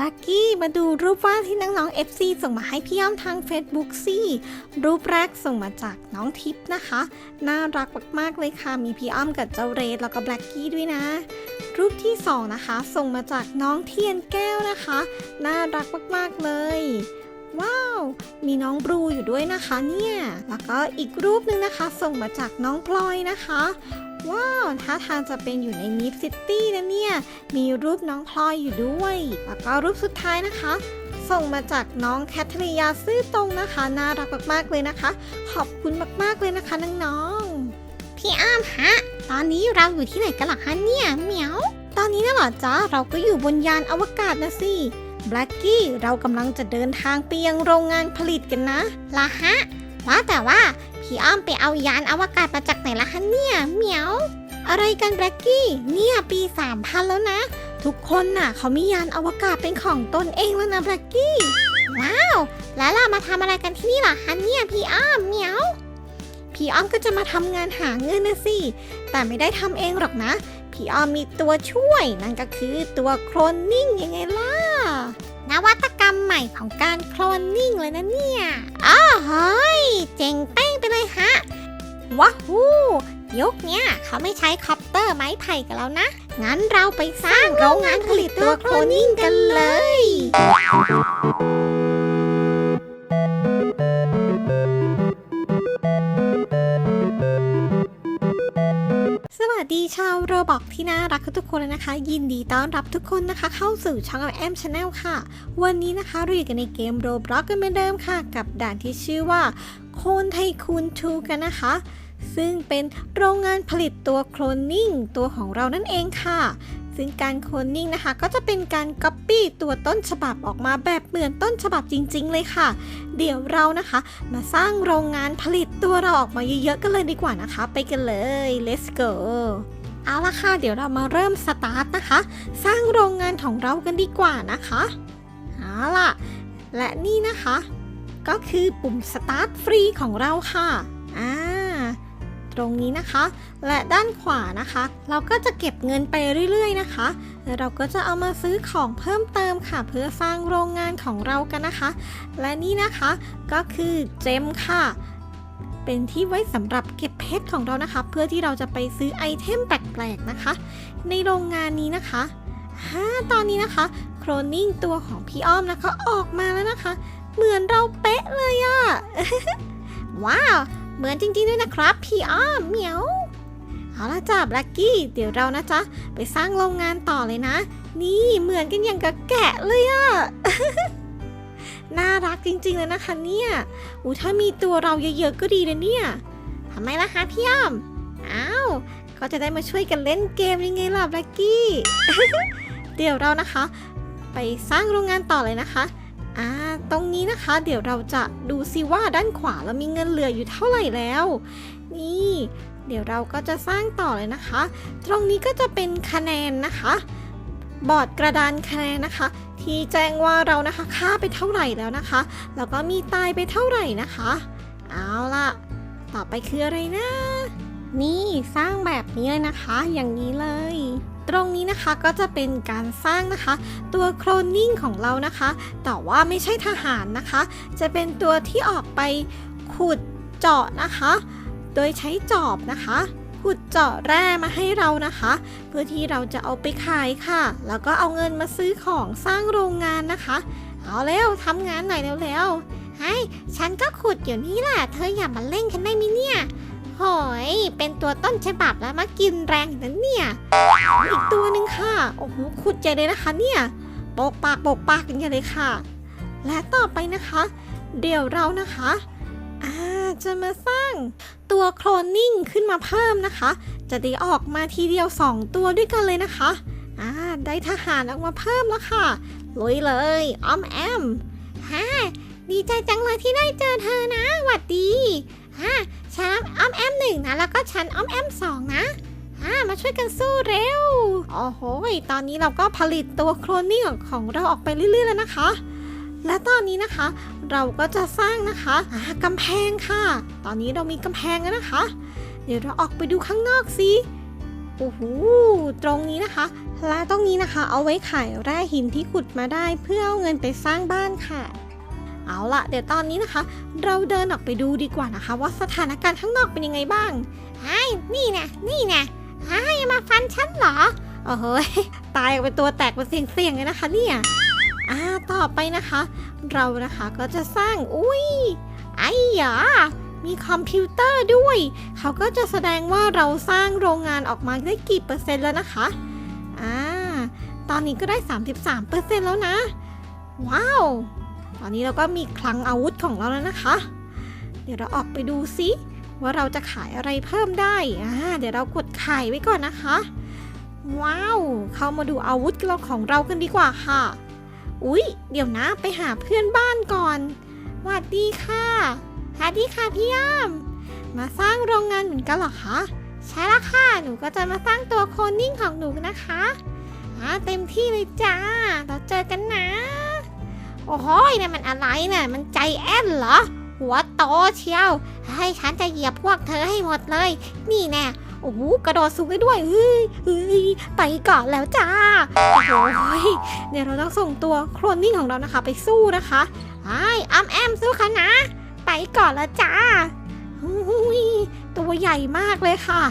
ลักกี้มาดูรูปวาดที่น้องๆ FC ส่งมาให้พี่อ้อมทาง Facebook สิรูปแรกส่งมาจากน้องทิพย์นะคะ น่ารักมากๆเลยค่ะ มีพี่อ้อมกับเจ้าเรดแล้วก็แบล็กกี้ด้วยนะ รูปที่สองนะคะ ส่งมาจากน้องเทียนแก้วนะคะ น่ารักมากๆเลย ว้าว มีน้องบลูอยู่ด้วยนะคะเนี่ย แล้วก็อีกรูปหนึงนะคะ ส่งมาจากน้องพลอยนะคะ ว้าว ท่าทางจะเป็นอยู่ในมิฟซิตี้นะเนี่ย มีรูปน้องพลอยอยู่ด้วย แล้วก็รูปสุดท้ายนะคะส่งมาจากน้องแคทริยาซื่อตรงนะคะ น่ารักมากๆเลยนะคะ ขอบคุณมากๆเลยนะคะน้องๆพี่อ้ามฮะ ตอนนี้เราอยู่ที่ไหนกันล่ะคะเนี่ยเหมียว ตอนนี้นะเหรอจ๊ะเราก็อยู่บนยานอวกาศนะสิ แบล็กกี้เรากำลังจะเดินทางไปยังโรงงานผลิตกันนะล่ะฮะว่าแต่ว่าพี่อ้อมไปเอายานอวกาศมาจากไหนล่ะคะเนี่ยเหมียว อะไรกันแบล็กกี้เนี่ยปีสามพันแล้วนะ ทุกคนน่ะ เขามียานอวกาศเป็นของตนเองแล้วนะแบล็กกี้ ว้าว แล้วเรามาทำอะไรกันที่นี่ล่ะคะเนี่ยพี่อ้อมเหมียว พี่อ้อมก็จะมาทำงานหาเงินนะสิ แต่ไม่ได้ทำเองหรอกนะพี่อ้อมมีตัวช่วยนั่นก็คือตัวโคลนนิ่งยังไงล่ะ นวัตกรรมใหม่ของการโคลนนิ่งเลยนะเนี่ยอ้าวเฮ้ยเจ๋งเป้งไปเลยฮะว้าฮูยุคเนี้ยเขาไม่ใช้คอปเตอร์ไม้ไผ่กันแล้วนะ งั้นเราไปสร้างโรงงานผลิตตัวโคลนนิ่งกันเลย วัสดีชาวโรบอกที่น่ารักทุกคนเลยนะคะ ยินดีต้อนรับทุกคนนะคะ เข้าสู่ช่องแอมชาแนลค่ะ วันนี้นะคะเราอยู่กันในเกมโรบล็อกกันเหมือนเดิมค่ะ กับด่านที่ชื่อว่า โคนไทคูน2กันนะคะ ซึ่งเป็นโรงงานผลิตตัวโคลนนิ่งตัวของเรานั่นเองค่ะ ซึ่งการโคลนนิ่งนะคะ ก็จะเป็นการก๊อปปี้ตัวต้นฉบับออกมาแบบเหมือนต้นฉบับจริง ๆ เลยค่ะ เดี๋ยวเรานะคะ มาสร้างโรงงานผลิตตัวเราออกมาเยอะๆกันเลยดีกว่านะคะ ไปกันเลย let's go เอาละค่ะ เดี๋ยวเรามาเริ่มสตาร์ทนะคะ สร้างโรงงานของเรากันดีกว่านะคะเอาล่ะ และนี่นะคะ ก็คือปุ่ม start ฟรีของเราค่ะอ่า ตรงนี้นะคะ และด้านขวานะคะ เราก็จะเก็บเงินไปเรื่อยๆนะคะเราก็จะเอามาซื้อของเพิ่มเติมค่ะ เพื่อสร้างโรงงานของเรากันนะคะ และนี่นะคะก็คือเจมค่ะเป็นที่ไว้สำหรับเก็บเพชรของเรานะคะ เพื่อที่เราจะไปซื้อไอเทมแปลกๆนะคะ ในโรงงานนี้นะคะฮ่าตอนนี้นะคะ โครนนิ่งตัวของพี่อ้อมนะคะออกมาแล้วนะคะ เหมือนเราเป๊ะเลยอะว้าว เหมือนจริงๆด้วยนะครับ พี่อ้อมเหมียว เอาละจ้าแบล็กกี้ เดี๋ยวเรานะจ๊ะ ไปสร้างโรงงานต่อเลยนะ นี่เหมือนกันอย่างกับแกะเลยอะน่ารักจริงๆเลยนะคะเนี่ยอูถ้ามีตัวเราเยอะๆก็ดีนะเนี่ยทำไมล่ะคะพี่อ้อม อ้าวก็จะได้มาช่วยกันเล่นเกมยังไงล่ะแบล็กกี้ เดี๋ยวเรานะคะ ไปสร้างโรงงานต่อเลยนะคะ อ่าตรงนี้นะคะ เดี๋ยวเราจะดูซิว่าด้านขวาเรามีเงินเหลืออยู่เท่าไหร่แล้ว นี่ เดี๋ยวเราก็จะสร้างต่อเลยนะคะ ตรงนี้ก็จะเป็นคะแนนนะคะ บอร์ดกระดานคะแนนนะคะ ที่แจ้งว่าเรานะคะค่าไปเท่าไหร่แล้วนะคะ แล้วก็มีตายไปเท่าไหร่นะคะ เอาล่ะ ต่อไปคืออะไรนะ นี่สร้างแบบนี้เลยนะคะ อย่างนี้เลย ตรงนี้นะคะก็จะเป็นการสร้างนะคะ ตัวโคลนนิ่งของเรานะคะ แต่ว่าไม่ใช่ทหารนะคะ จะเป็นตัวที่ออกไปขุดเจาะนะคะ โดยใช้จอบนะคะขุดเจาะแร่มาให้เรานะคะ เพื่อที่เราจะเอาไปขายค่ะ แล้วก็เอาเงินมาซื้อของสร้างโรงงานนะคะ เอาเร็วทำงานหน่อยเร็วๆให้ฉันก็ขุดอยู่นี่แหละเธออย่ามาเล่นกันได้มิเนี่ย โหย เป็นตัวต้นฉบับแล้วมากินแรงนั้นเนี่ย อีกตัวหนึ่งค่ะ โอ้โห ขุดใหญ่เลยนะคะเนี่ยปกปากปกปากกันใหญ่เลยค่ะ และต่อไปนะคะ เดี๋ยวเรานะคะอ่าจะมาสร้างตัวโคลนนิ่งขึ้นมาเพิ่มนะคะ จะได้ออกมาทีเดียว 2 ตัวด้วยกันเลยนะคะอ่าได้ทหารออกมาเพิ่มแล้วค่ะลุยเลยอ้อมแอมฮ่าดีใจจังเลยที่ได้เจอเธอนะหวัดดีฮ่า ฉันอ้อมแอมหนึ่งนะ แล้วก็ฉันอ้อมแอมสองนะอ่ามาช่วยกันสู้เร็ว โอ้โห ตอนนี้เราก็ผลิตตัวโคลนนิ่งของของเราออกไปเรื่อยๆแล้วนะคะ และตอนนี้นะคะ เราก็จะสร้างนะคะอ่ากำแพงค่ะ ตอนนี้เรามีกำแพงแล้วนะคะ เดี๋ยวเราออกไปดูข้างนอกสิโอ้โห ตรงนี้นะคะและตรงนี้นะคะ เอาไว้ขายแร่หินที่ขุดมาได้เพื่อเอาเงินไปสร้างบ้านค่ะ เอาละเดี๋ยวตอนนี้นะคะ เราเดินออกไปดูดีกว่านะคะ ว่าสถานการณ์ข้างนอกเป็นยังไงบ้างไอ้นี่นะนี่นะไอ้มาฟันฉันเหรอโอ้โหตายเป็นตัวแตกเป็นเสียงๆเลยนะคะเนี่ยอ่าต่อไปนะคะ เรานะคะก็จะสร้างอุ้ยไอ้หยามีคอมพิวเตอร์ด้วย เขาก็จะแสดงว่าเราสร้างโรงงานออกมาได้กี่เปอร์เซ็นต์แล้วนะคะอ่าตอนนี้ก็ได้ 33เปอร์เซ็นต์แล้วนะ ว้าว ตอนนี้เราก็มีคลังอาวุธของเราแล้วนะคะ เดี๋ยวเราออกไปดูซิว่าเราจะขายอะไรเพิ่มได้อ่าเดี๋ยวเรากดขายไว้ก่อนนะคะ ว้าว เข้ามาดูอาวุธเราของเรากันดีกว่าค่ะ อุ๊ย เดี๋ยวนะไปหาเพื่อนบ้านก่อนสวัสดีค่ะสวัสดีค่ะพี่ย่ามมาสร้างโรงงานเหมือนกันเหรอคะ ใช่ละค่ะ หนูก็จะมาสร้างตัวโคนนิ่งของหนูนะคะอ่าเต็มที่เลยจ้า เราเจอกันนะ โอ้โหนี่นมันอะไรเนี่ยมันใจแอนเหรอ หัวโตเชียว ให้ฉันจะเหยียบพวกเธอให้หมดเลย นี่แน่โอ้โหกระโดดสูงได้ด้วยเฮ้ยเฮ้ยไปก่อนแล้วจ้าโอ้โหเดี๋ยวเราต้องส่งตัวโคลนนิ่งของเรานะคะ ไปสู้นะคะไอ้อัมแอมสู้ค่ะนะ ไปก่อนแล้วจ้าอุ้ยตัวใหญ่มากเลยค่ะ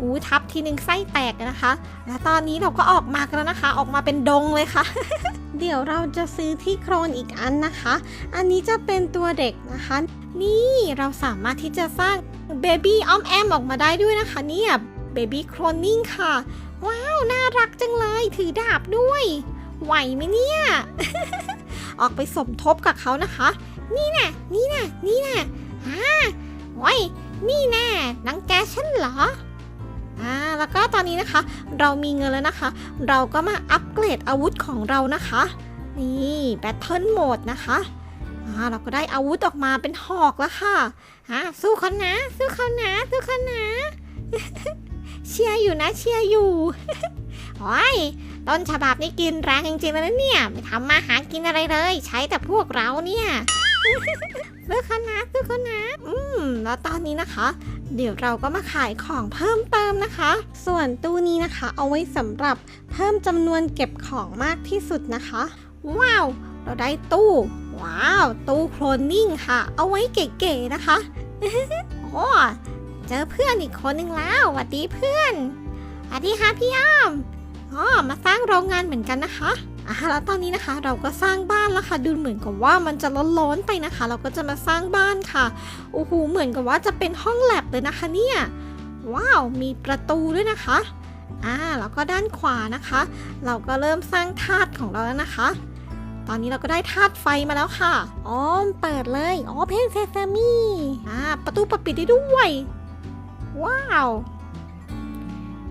อู้ทับทีหนึ่งไส้แตกนะคะ และตอนนี้เราก็ออกมากันแล้วนะคะ ออกมาเป็นดงเลยค่ะ เดี๋ยวเราจะซื้อที่โครนอีกอันนะคะ อันนี้จะเป็นตัวเด็กนะคะ นี่เราสามารถที่จะสร้างเบบี้ออมแอมออกมาได้ด้วยนะคะเนี่ยเบบี้โครนนิ่งค่ะ ว้าว น่ารักจังเลยถือดาบด้วย ไหวไหมเนี่ย ออกไปสมทบกับเขานะคะ นี่น่ะนี่น่ะนี่น่ะอ่าไว้ยนี่แน่นังแกฉันเหรอ อ่าแล้วก็ตอนนี้นะคะ เรามีเงินแล้วนะคะ เราก็มาอัปเกรดอาวุธของเรานะคะ นี่แบทเทิลโหมดนะคะอ่าเราก็ได้อาวุธออกมาเป็นหอกแล้วค่ะฮะสู้เขานะ สู้เขานะ สู้เขานะ เชียร์อยู่นะเชียร์อยู่โอ้ยต้นฉบับนี่กินแรงจริงๆเลยนะเนี่ยไม่ทำมาหากินอะไรเลย ใช้แต่พวกเราเนี่ยซื้อเขานะซื้อเขานะอืม แล้วตอนนี้นะคะ เดี๋ยวเราก็มาขายของเพิ่มเติมนะคะ ส่วนตู้นี้นะคะเอาไว้สำหรับเพิ่มจำนวนเก็บของมากที่สุดนะคะ ว้าว เราได้ตู้ ว้าว ตู้โคลนนิ่งค่ะ เอาไว้เก๋ๆนะคะโอ้เจอเพื่อนอีกคนหนึ่งแล้วสวัสดีเพื่อนสวัสดีค่ะพี่อ้อมอ๋อมาสร้างโรงงานเหมือนกันนะคะ อะแล้วตอนนี้นะคะเราก็สร้างบ้านแล้วค่ะดูเหมือนกับว่ามันจะร้อนๆไปนะคะ เราก็จะมาสร้างบ้านค่ะโอ้โหเหมือนกับว่าจะเป็นห้องแลบเลยนะคะเนี่ยว้าวมีประตูด้วยนะคะอ่าแล้วก็ด้านขวานะคะ เราก็เริ่มสร้างธาตุของเราแล้วนะคะ ตอนนี้เราก็ได้ธาตุไฟมาแล้วค่ะอ๋อเปิดเลยอ๋อเพนเซซามีอ่าประตูปิดปิดได้ด้วย ว้าว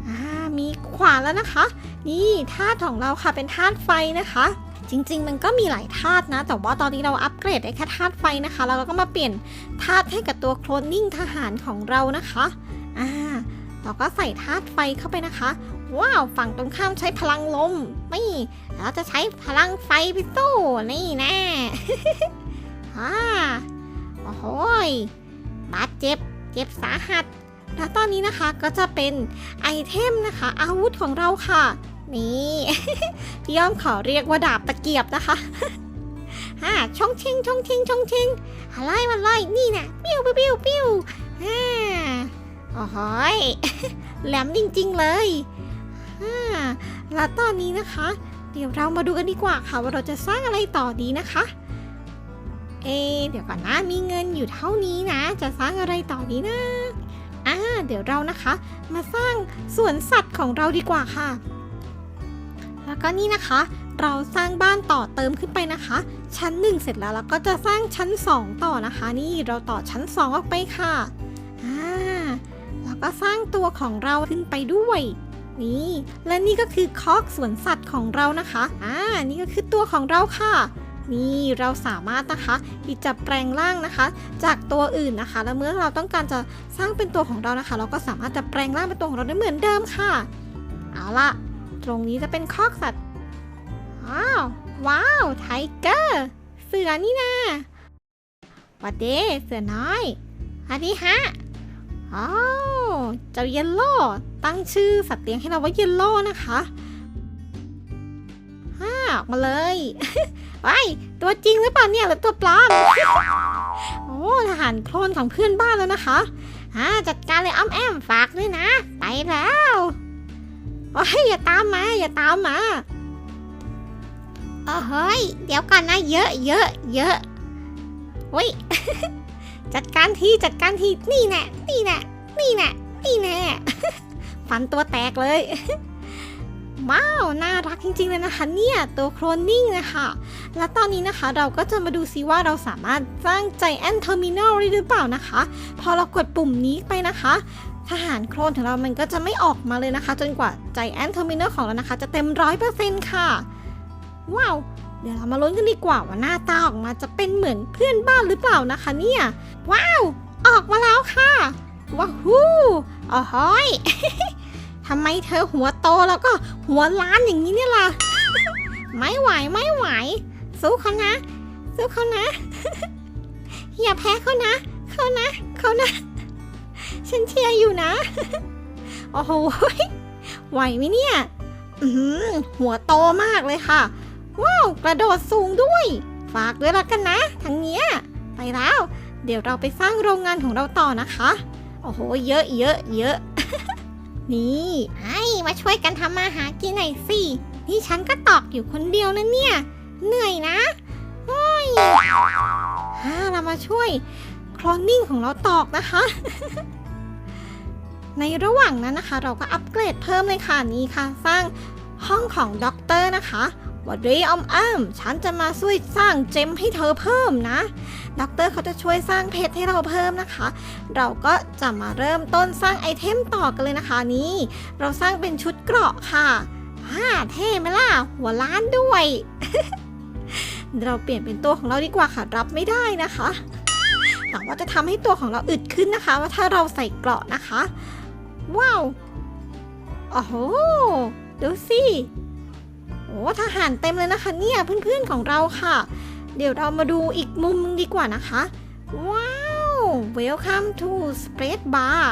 อ่ามีขวานแล้วนะคะ นี่ธาตุของเราค่ะเป็นธาตุไฟนะคะ จริงๆ มันก็มีหลายธาตุนะ แต่ว่าตอนนี้เราอัปเกรดได้แค่ธาตุไฟนะคะแล้วเราก็มาเปลี่ยนธาตุให้กับตัวโคลนนิ่งทหารของเรานะคะอ่าเราก็ใส่ธาตุไฟเข้าไปนะคะ ว้าวฝั่งตรงข้ามใช้พลังลมนี่เราจะใช้พลังไฟไปสู้นี่แน่อ่าโอ้โหบาดเจ็บเจ็บสาหัสแล้วตอนนี้นะคะก็จะเป็นไอเทมนะคะ อาวุธของเราค่ะ นี่ พี่ย้อมขอเรียกว่าดาบตะเกียบนะคะฮ่าช่องเชงช่องเชงช่องเชงอะไรมันไล่นี่นะปิ้วปิ้วปิ้วปิ้วฮ่าโอ้โหยแหลมจริงๆเลยฮ่าแล้วตอนนี้นะคะ เดี๋ยวเรามาดูกันดีกว่าค่ะว่าเราจะสร้างอะไรต่อดีนะคะ เอ เดี๋ยวก่อนนะมีเงินอยู่เท่านี้นะ จะสร้างอะไรต่อดีนะอ่าเดี๋ยวเรานะคะ มาสร้างสวนสัตว์ของเราดีกว่าค่ะ แล้วก็นี่นะคะ เราสร้างบ้านต่อเติมขึ้นไปนะคะ ชั้น 1 เสร็จแล้วเราก็จะสร้างชั้น 2 ต่อนะคะ นี่เราต่อชั้น 2 ออกไปค่ะอ่าแล้วก็สร้างตัวของเราขึ้นไปด้วยนี่และนี่ก็คือคอกสวนสัตว์ของเรานะคะ อ่า นี่ก็คือตัวของเราค่ะ นี่เราสามารถนะคะที่จะแปลงร่างนะคะ จากตัวอื่นนะคะ แล้วเมื่อเราต้องการจะสร้างเป็นตัวของเรานะคะ เราก็สามารถจะแปลงร่างเป็นตัวของเราได้เหมือนเดิมค่ะ เอาละ ตรงนี้จะเป็นคอกสัตว์อ้าวว้าว ไทเกอร์ เสือนี่นะวัดเดเสือน้อยอันนี้ฮะอ้าวเจ้าเยลโล่ตั้งชื่อสัตว์เลี้ยงให้เราว่าเยลโล่นะคะฮ่าออกมาเลยไว้ตัวจริงหรือเปล่าเนี่ยหรือตัวปลอม โอ้ทหารโคลนของเพื่อนบ้านแล้วนะคะอ่าจัดการเลยอ้อมแอมฝากด้วยนะ ไปแล้ว โอ้ยอย่าตามมา อย่าตามมาเออเฮ้ย เดี๋ยวก่อนนะ เยอะเยอะเยอะเฮ้ยจัดการทีจัดการทีนี่แน่นี่แน่นี่แน่นี่แน่ฟันตัวแตกเลยว้าวน่ารักจริงๆเลยนะคะเนี่ยตัวโครนนิ่งนะคะและตอนนี้นะคะเราก็จะมาดูซิว่าเราสามารถสร้าง Giant Terminal ได้หรือเปล่านะคะ พอเรากดปุ่มนี้ไปนะคะ ทหารโครนของเรามันก็จะไม่ออกมาเลยนะคะ จนกว่า Giant Terminal ของเรานะคะ จะเต็มร้อยเปอร์เซ็นต์ค่ะ ว้าว เดี๋ยวเรามาลุ้นกันดีกว่าว่าหน้าตาออกมาจะเป็นเหมือนเพื่อนบ้านหรือเปล่านะคะเนี่ย ว้าว ออกมาแล้วค่ะ ว้าวฮู้อ๋อหอยทำไมเธอหัวโตแล้วก็หัวล้านอย่างนี้เนี่ยล่ะ ไม่ไหวไม่ไหว สู้เขานะ สู้เขานะ อย่าแพ้เขานะ เขานะ เขานะ ฉันเชียร์อยู่นะ โอ้โหไหวไหมเนี่ย อือหือหัวโตมากเลยค่ะ ว้าว กระโดดสูงด้วย ฝากด้วยละกันนะทางเนี้ย ไปแล้ว เดี๋ยวเราไปสร้างโรงงานของเราต่อนะคะ โอ้โห เยอะเยอะเยอะ นี่ไอ้มาช่วยกันทำมาหากินหน่อยสิ นี่ฉันก็ตอกอยู่คนเดียวนะเนี่ย เหนื่อยนะโอ้ยฮ่าเรามาช่วยคลอนนิ่งของเราตอกนะคะ ในระหว่างนั้นนะคะ เราก็อัปเกรดเพิ่มเลยค่ะนี่ค่ะ สร้างห้องของด็อกเตอร์นะคะวันนี้อ้อมอ้มฉันจะมาช่วยสร้างเจมให้เธอเพิ่มนะด็อกเตอร์เขาจะช่วยสร้างเพชรให้เราเพิ่มนะคะ เราก็จะมาเริ่มต้นสร้างไอเทมต่อกันเลยนะคะนี่เราสร้างเป็นชุดเกราะค่ะฮ่าเท่ไหมล่ะ หัวล้านด้วย เราเปลี่ยนเป็นตัวของเราดีกว่าค่ะ รับไม่ได้นะคะแต่ว่าจะทำให้ตัวของเราอึดขึ้นนะคะ ว่าถ้าเราใส่เกราะนะคะ ว้าวโอ้โห ดูสิโอ้ทหารเต็มเลยนะคะเนี่ยเพื่อนๆของเราค่ะ เดี๋ยวเรามาดูอีกมุมดีกว่านะคะ ว้าว Welcome to Space Bar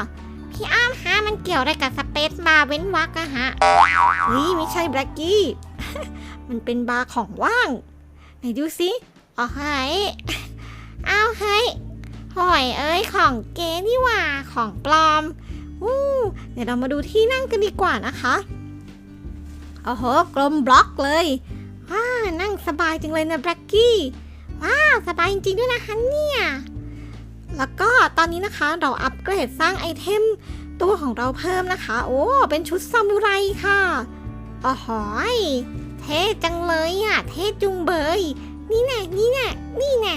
พี่อ้ามฮะมันเกี่ยวอะไรกับสเปซบาร์เว้นวักอะฮะเฮ้ยไม่ใช่แบล็กกี้ มันเป็นบาร์ของว่าง ไหนดูสิอ๋อเฮ้ยอ้าวเฮ้ยหอยเอ้ยของเก๋นี่ว่าของปลอม อู้เดี๋ยวเรามาดูที่นั่งกันดีกว่านะคะโอ้โหกลมบล็อกเลยว้านั่งสบายจังเลยนะแบล็กกี้ว้าสบายจริงๆด้วยนะคะเนี่ยแล้วก็ตอนนี้นะคะเราอัปเกรดสร้างไอเทมตัวของเราเพิ่มนะคะ โอ้เป็นชุดซามูไรค่ะอ๋อหอยเท่จังเลยอะ เท่จุงเบย นี่แน่นี่แน่นี่แน่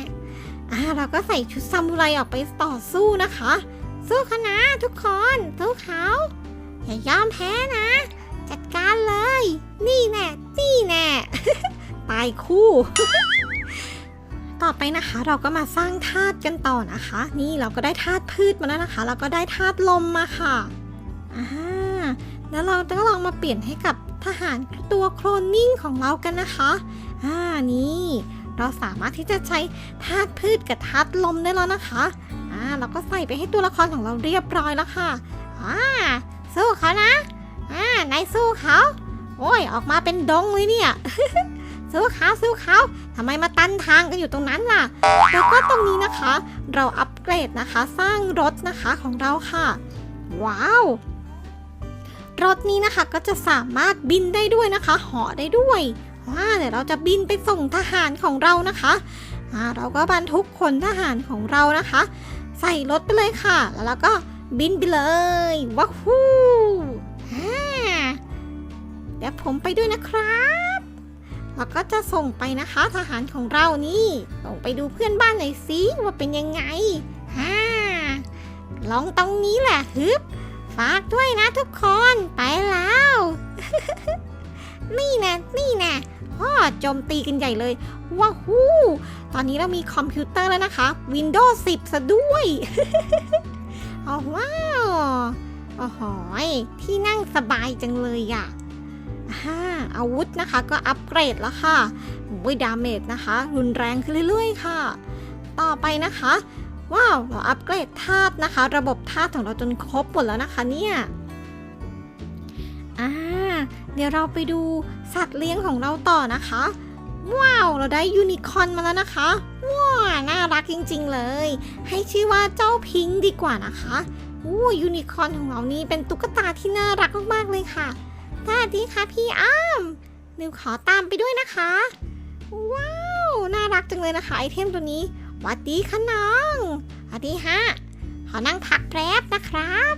อ่าเราก็ใส่ชุดซามูไรออกไปต่อสู้นะคะ สู้เขานะทุกคนสู้เขาอย่ายอมแพ้นะ จัดการเลย นี่แน่นี่แน่ตายคู่ ต่อไปนะคะ เราก็มาสร้างธาตุกันต่อนะคะ นี่เราก็ได้ธาตุพืชมาแล้วนะคะแล้วก็ได้ธาตุลมมาค่ะอ่าแล้วเราก็ลองมาเปลี่ยนให้กับทหารตัวโคลนนิ่งของเรากันนะคะอ่านี่ เราสามารถที่จะใช้ธาตุพืชกับธาตุลมได้แล้วนะคะ เราก็ใส่ไปให้ตัวละครของเราเรียบร้อยแล้วค่ะอ่าสู้เขานะอ่านายสู้เขาโอ้ยออกมาเป็นดงเลยเนี่ยสู้เขาสู้เขาทำไมมาตันทางกันอยู่ตรงนั้นล่ะแล้วก็ตรงนี้นะคะ เราอัปเกรดนะคะ สร้างรถนะคะของเราค่ะ ว้าวรถนี้นะคะก็จะสามารถบินได้ด้วยนะคะเหาะได้ด้วยว้าเดี๋ยวเราจะบินไปส่งทหารของเรานะคะอ่าเราก็บรรทุกขนทหารของเรานะคะ ใส่รถไปเลยค่ะ แล้วเราก็บินไปเลยว้าวฮู้อ่าเดี๋ยวผมไปด้วยนะครับ แล้วก็จะส่งไปนะคะทหารของเรานี่ส่งไปดูเพื่อนบ้านหน่อยสิว่าเป็นยังไงฮ่าลองตรงนี้แหละฮึบฝากด้วยนะทุกคนไปแล้ว นี่น่นี่แน่พ่อโจมตีกันใหญ่เลยว้าหูตอนนี้เรามีคอมพิวเตอร์แล้วนะคะ Windows 10 ซะด้วยอ๋อว้าวโอ้โหยที่นั่งสบายจังเลยอะอ่าอาวุธนะคะก็อัปเกรดแล้วค่ะวิดาเมจนะคะ รุนแรงขึ้นเรื่อยๆ ค่ะ ต่อไปนะคะ ว้าว เราอัปเกรดธาตุนะคะ ระบบธาตุของเราจนครบหมดแล้วนะคะเนี่ยอ่า เดี๋ยวเราไปดูสัตว์เลี้ยงของเราต่อนะคะ ว้าว เราได้ยูนิคอร์นมาแล้วนะคะ ว้าวน่ารักจริงๆเลย ให้ชื่อว่าเจ้าพิงดีกว่านะคะอู้ยูนิคอร์นของเรานี่เป็นตุ๊กตาที่น่ารักมากๆเลยค่ะสวัสดีค่ะพี่อ้ามนิวขอตามไปด้วยนะคะ ว้าว น่ารักจังเลยนะคะไอเทมตัวนี้หวัดดีค่ะน้องหวัดดีฮะขอนั่งพักแป๊บนะครับ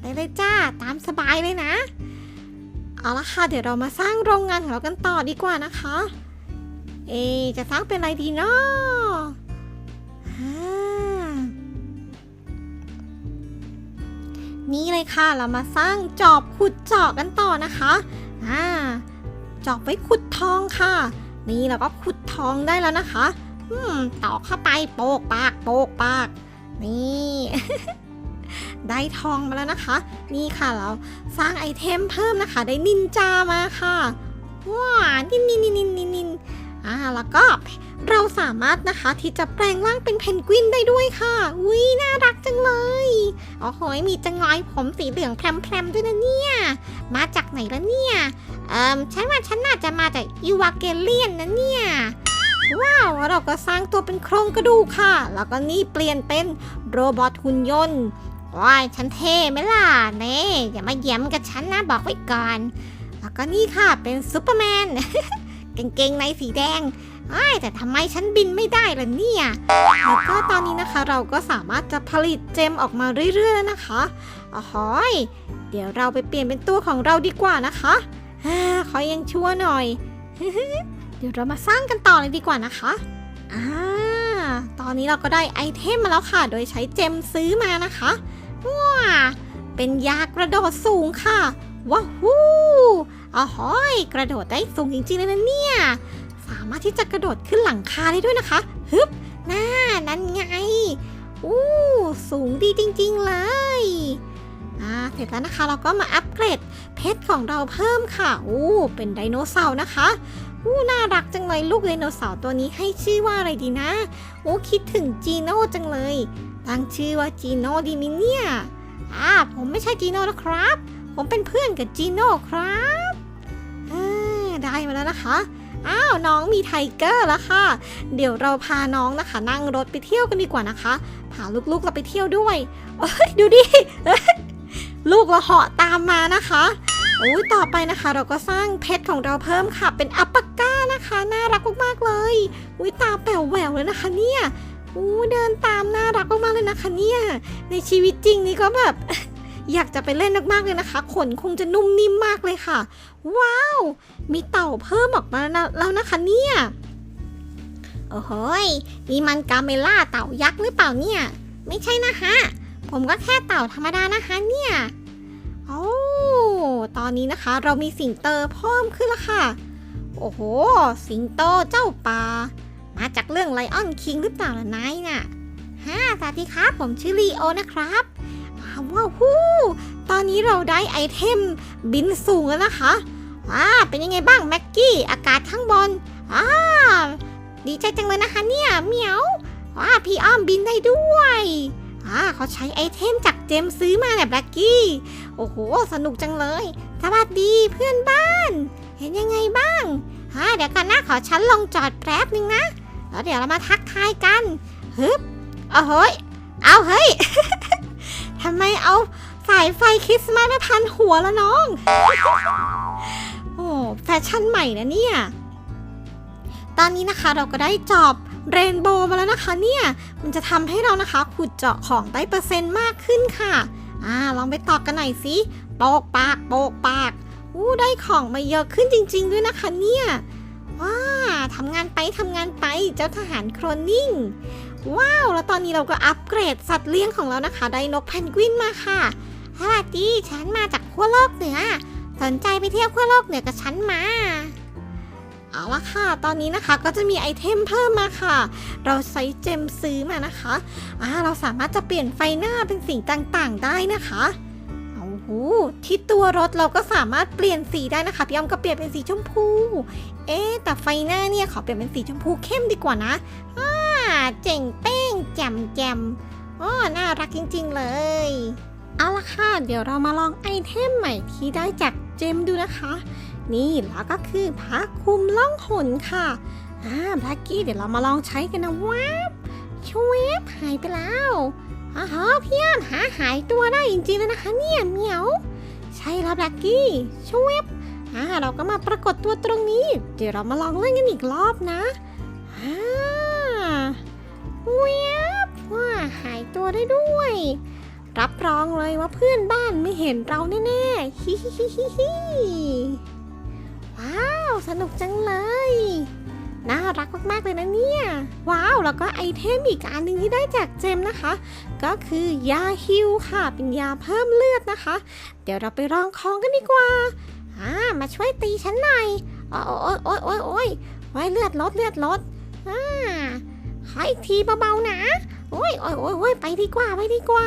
ได้เลยจ้า ตามสบายเลยนะ เอาละค่ะเดี๋ยวเรามาสร้างโรงงานของเรากันต่อดีกว่านะคะ เอจะสร้างเป็นอะไรดีเนาะนี่เลยค่ะเรามาสร้างจอบขุดเจาะกันต่อนะคะอ่าจอบไว้ขุดทองค่ะ นี่เราก็ขุดทองได้แล้วนะคะ อืมต่อเข้าไปโปกปากโปกปาก นี่ ได้ทองมาแล้วนะคะ นี่ค่ะเราสร้างไอเทมเพิ่มนะคะ ได้นินจามาค่ะว้านินนินนินนินนินนินอ่าแล้วก็เราสามารถนะคะที่จะแปลงร่างเป็นเพนกวินได้ด้วยค่ะอุ้ยน่ารักจังเลยโอ้โหมีจังงอยผมสีเหลืองแพรมๆด้วยนะเนี่ย มาจากไหนละเนี่ยเอ่มฉันว่าฉันน่าจะมาจากอีวาเกเลียนนะเนี่ยว้าวเราก็สร้างตัวเป็นโครงกระดูกค่ะ แล้วก็นี่เปลี่ยนเป็นโรบอทหุ่นยนต์ ว้ายฉันเท่ไหมล่ะเน่อย่ามาแย้มกับฉันนะบอกไว้ก่อน แล้วก็นี่ค่ะเป็นซูเปอร์แมนกางเกงในสีแดงอ้ายแต่ทำไมฉันบินไม่ได้ล่ะเนี่ยแล้วก็ตอนนี้นะคะเราก็สามารถจะผลิตเจมออกมาเรื่อยๆแล้วนะคะอ๋อหอยเดี๋ยวเราไปเปลี่ยนเป็นตัวของเราดีกว่านะคะอ่าขอยังชั่วหน่อย เดี๋ยวเรามาสร้างกันต่อเลยดีกว่านะคะอ่าตอนนี้เราก็ได้ไอเทมมาแล้วค่ะ โดยใช้เจมซื้อมานะคะ ว้าเป็นยากระโดดสูงค่ะว้าวฮู้อ๋อหอยกระโดดได้สูงจริงๆเลยนะเนี่ย สามารถที่จะกระโดดขึ้นหลังคาได้ด้วยนะคะฮึบน่านั่นไงอู้สูงดีจริง ๆ เลยอ่าเสร็จแล้วนะคะเราก็มาอัปเกรดเพชรของเราเพิ่มค่ะอู้เป็นไดโนเสาร์นะคะอู้น่ารักจังเลยลูกไดโนเสาร์ตัวนี้ให้ชื่อว่าอะไรดีนะ โอ้คิดถึงจีโน่จังเลย ตั้งชื่อว่าจีโน่ดีมิเนี่ยอ่าผมไม่ใช่จีโน่นะครับ ผมเป็นเพื่อนกับจีโน่ครับอได้มาแล้วนะคะ อ้าวน้องมีไทเกอร์แล้วค่ะ เดี๋ยวเราพาน้องนะคะ นั่งรถไปเที่ยวกันดีกว่านะคะ พาลูกๆเราไปเที่ยวด้วยเอ้ยดูดิ ลูกเราเหาะตามมานะคะโอ้ยต่อไปนะคะ เราก็สร้างเพชรของเราเพิ่มค่ะ เป็นอัปปาก้านะคะ น่ารักมากๆเลยอุ้ยตาแป๋วแหววเลยนะคะเนี่ย อู้เดินตามน่ารักมากๆเลยนะคะเนี่ย ในชีวิตจริงนี่ก็แบบ อยากจะไปเล่นมากๆเลยนะคะ ขนคงจะนุ่มนิ่มมากเลยค่ะ ว้าว มีเต่าเพิ่มออกมาแล้วนะคะเนี่ยโอ้โหยนี่มันกาเมล่าเต่ายักษ์หรือเปล่าเนี่ย ไม่ใช่นะฮะผมก็แค่เต่าธรรมดานะคะเนี่ยโอ้ตอนนี้นะคะเรามีสิงโตเพิ่มขึ้นแล้วค่ะ โอ้โห สิงโตเจ้าป่า มาจากเรื่องไลออนคิงหรือเปล่าล่ะนายน่ะฮะสวัสดีครับ ผมชื่อลีโอนะครับว้าวฮู้ตอนนี้เราได้ไอเทมบินสูงแล้วนะคะอ่าเป็นยังไงบ้างแม็กกี้ อากาศข้างบนอ่าดีใจจังเลยนะคะเนี่ยเหมียวว้าพี่อ้อมบินได้ด้วยอ่าเขาใช้ไอเทมจากเจมซื้อมาเนี่ยแบล็กกี้ โอ้โห สนุกจังเลย สวัสดีเพื่อนบ้าน เห็นยังไงบ้างฮะเดี๋ยวกันนะขอฉันลงจอดแป๊บนึงนะ แล้วเดี๋ยวเรามาทักทายกันฮึบเอาเฮ้ย เอาเฮ้ยทำไมเอาสายไฟคริสต์มาสมาพันหัวแล้วน้อง โอ้แฟชั่นใหม่นะเนี่ย ตอนนี้นะคะเราก็ได้จอบเรนโบว์มาแล้วนะคะเนี่ย มันจะทำให้เรานะคะขุดเจาะของได้เปอร์เซ็นต์มากขึ้นค่ะ อ่า ลองไปต่อกันหน่อยสิโปกปากโปกปากอู้ได้ของมาเยอะขึ้นจริง ๆ ด้วยนะคะเนี่ย ว้าทำงานไปทำงานไปเจ้าทหารโครนนิ่ง ว้าว แล้วตอนนี้เราก็อัปเกรดสัตว์เลี้ยงของเรานะคะ ได้นกเพนกวินมาค่ะสวัสดีฉันมาจากขั้วโลกเหนือ สนใจไปเที่ยวขั้วโลกเหนือกับฉันมาเอาละค่ะ ตอนนี้นะคะก็จะมีไอเทมเพิ่มมาค่ะ เราใช้เจมซื้อมานะคะอ่าเราสามารถจะเปลี่ยนไฟหน้าเป็นสีต่างๆ ได้นะคะ โอ้ที่ตัวรถเราก็สามารถเปลี่ยนสีได้นะคะพี่อ้อมก็เปลี่ยนเป็นสีชมพู เอ๊แต่ไฟหน้าเนี่ยขอเปลี่ยนเป็นสีชมพูเข้มดีกว่านะอ่าเจ๋งเป้งแจ่มแจ่มอ๋อน่ารักจริง ๆ เลย เอาละค่ะ เดี๋ยวเรามาลองไอเทมใหม่ที่ได้จากเจมดูนะคะ นี่แล้วก็คือผ้าคลุมล่องหนค่ะอ่าแบล็กกี้เดี๋ยวเรามาลองใช้กันนะว้าวช่วบหายไปแล้ว อ๋อพี่อ้อมหาหายตัวได้จริงๆแล้วนะคะเนี่ยเหมียว ใช่แล้วแบล็กกี้ชวบอ่าเราก็มาปรากฏตัวตรงนี้ เดี๋ยวเรามาลองเล่นกันอีกรอบนะอ่าเวบว่าหายตัวได้ด้วย รับรองเลยว่าเพื่อนบ้านไม่เห็นเราแน่ๆฮิฮิฮิฮิฮิว้าว สนุกจังเลย น่ารักมากๆเลยนะเนี่ย ว้าว แล้วก็ไอเทมอีกอันหนึ่งที่ได้จากเจมนะคะ ก็คือยาฮิวค่ะ เป็นยาเพิ่มเลือดนะคะ เดี๋ยวเราไปลองของกันดีกว่าอ่ามาช่วยตีฉันหน่อยโอ้ยโอ้ยโอ้โอ้โอ้ยไว้เลือดลดเลือดลดอ่าขออีกทีเบาๆนะโอ้ยโอ้ยโอ้ยโอ้ยไปดีกว่าไปดีกว่า